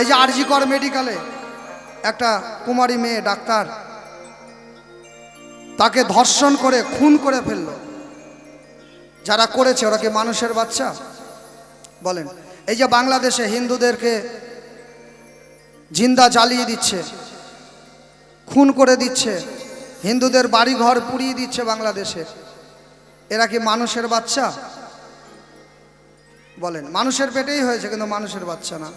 এই যে আরজিকর মেডিকেলে, একটা কুমারী মেয়ে ডাক্তার, তাকে ধর্ষণ করে, খুন করে ফেলল। যারা করেছে, ওরা কি মানুষের বাচ্চা? বলেন, এই যে বাংলাদেশে হিন্দুদেরকে জিন্দা জ্বালিয়ে দিচ্ছে, খুন করে দিচ্ছে, হিন্দুদের বাড়িঘর পুড়িয়ে দিচ্ছে বাংলাদেশে, এরা কি মানুষের বাচ্চা? বলেন, মানুষের পেটেই হয়েছে, কিন্তু মানুষের বাচ্চা না।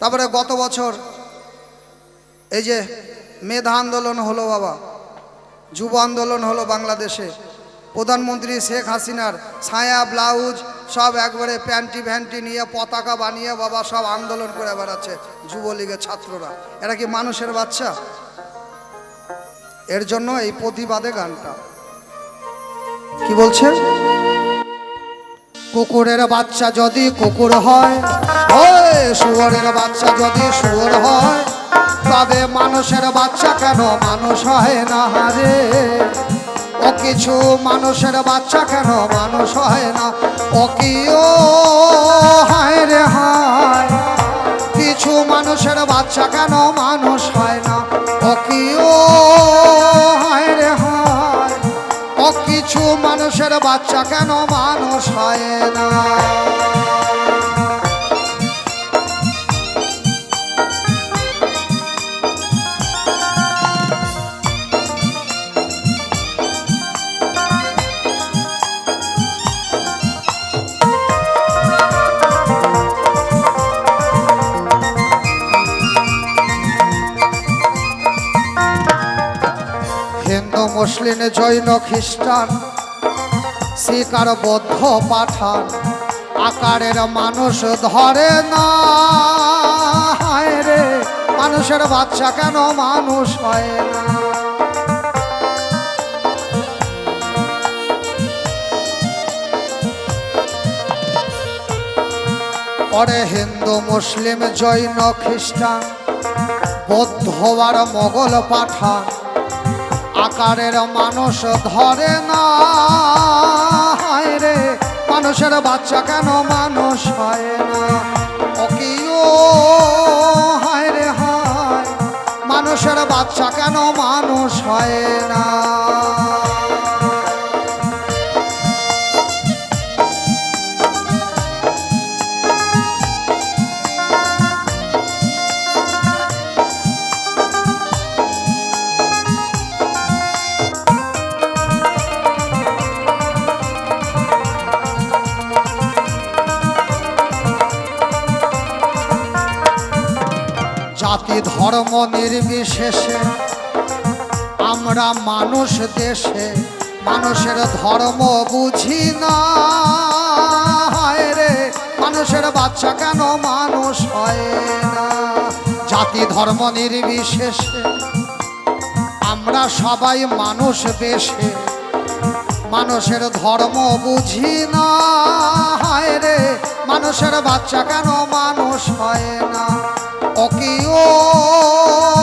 তারপরে গত বছর এই যে মেধা আন্দোলন হলো বাবা, যুব আন্দোলন হলো বাংলাদেশে। প্রধানমন্ত্রী শেখ হাসিনার ছায়া, ব্লাউজ সব একবারে প্যান্টি ভ্যান্টি নিয়ে, পতাকা বানিয়ে বাবা সব আন্দোলন করে বেড়াচ্ছে যুবলীগের ছাত্ররা। এরা কি মানুষের বাচ্চা? এর জন্য এই প্রতিবাদে গানটা। কি বলছে? কুকুরের বাচ্চা যদি কুকুর হয়, ওই শুয়োরের বাচ্চা যদি শুয়োর হয়, তবে মানুষের বাচ্চা কেন মানুষ হয় না হারে ও কিছু মানুষের বাচ্চা কেন মানুষ হয় না? ও কি ও হায় রে বাচ্চা কেন মানুষ হয় না? মুসলিম জৈন খ্রিস্টান শিখ আর বৌদ্ধ পাঠান। আকারের মানুষ ধরে না। রে, মানুষের বাচ্চা কেন মানুষ হয় না? পরে হিন্দু, মুসলিম, জৈন, খ্রিস্টান বৌদ্ধ আর মোগল পাঠান। আকারের মানুষ ধরে না রে। মানুষের বাচ্চা কেন মানুষ হয় না? ও কি ও হায় রে হায়। মানুষের বাচ্চা কেন মানুষ হয় না? ধর্ম নির্বিশেষে আমরা মানুষ দেশে, মানুষের ধর্ম বুঝি না। রে, মানুষের বাচ্চা কেন মানুষ হয় না? জাতি ধর্ম নির্বিশেষে আমরা সবাই মানুষ বেশে মানুষের ধর্ম বুঝি না। রে, মানুষের বাচ্চা কেন মানুষ হয় না? ও।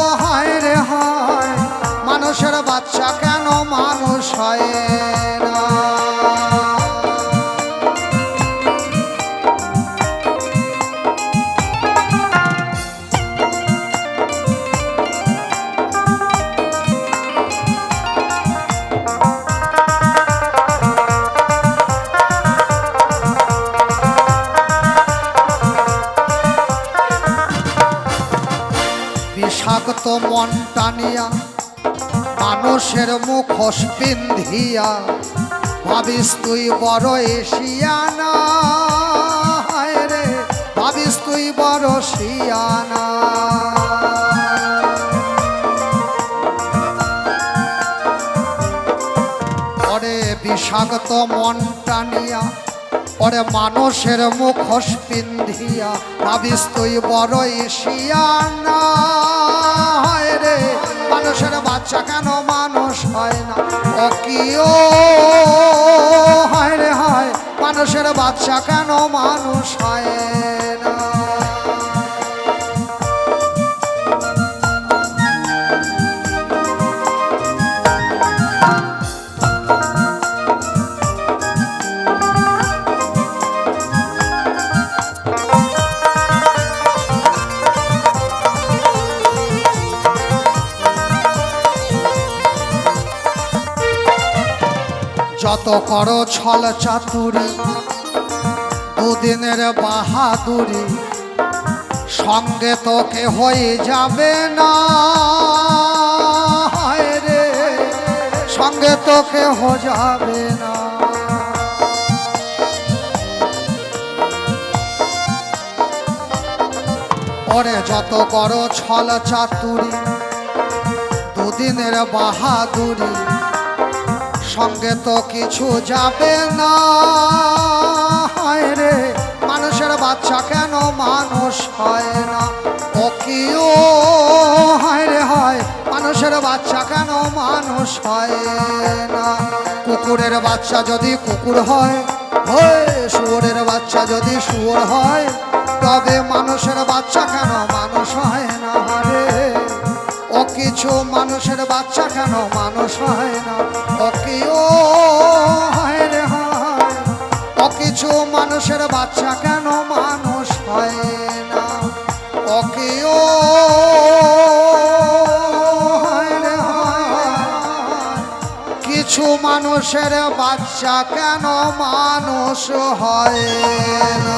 মন টানিয়া, মানুষের মুখোশ পিন্ধিয়া ভাবিস তুই বড় এশিয়ানা রে, ভাবিস তুই বড় শিয়ানা। পরে বিষাক্ত মন টানিয়া, পরে মানুষের মুখোশ পিন্ধিয়া ভাবিস তুই বড় এশিয়ানা। মানুষের বাচ্চা কেন মানুষ হয় না? ও হায় রে হায়। মানুষের বাচ্চা কেন মানুষ হয়? যত করো ছল চাতুরি, দুদিনের বাহাদুরি, সঙ্গে তোকে হয়ে যাবে না। রে, সঙ্গে তোকে হো যাবে না। পরে যত করো ছল চাতুরি, দুদিনের বাহাদুরি সঙ্গে তো কিছু যাবে না। রে, মানুষের বাচ্চা কেন মানুষ হয় না? ও কি ও? হায় রে, হয়, মানুষের বাচ্চা কেন মানুষ হয় না? কুকুরের বাচ্চা যদি কুকুর হয় হয় শুয়োরের বাচ্চা যদি শুয়োর হয়, তবে মানুষের বাচ্চা কেন মানুষ হয় না? রে। কিছু মানুষের বাচ্চা কেন? মানুষ হয় না। ও কি ও হয় রে, হয় ও কিছু মানুষের বাচ্চা কেন? মানুষ হয় না। ও কি ও রে কিছু মানুষের বাচ্চা কেন? মানুষ হয় না।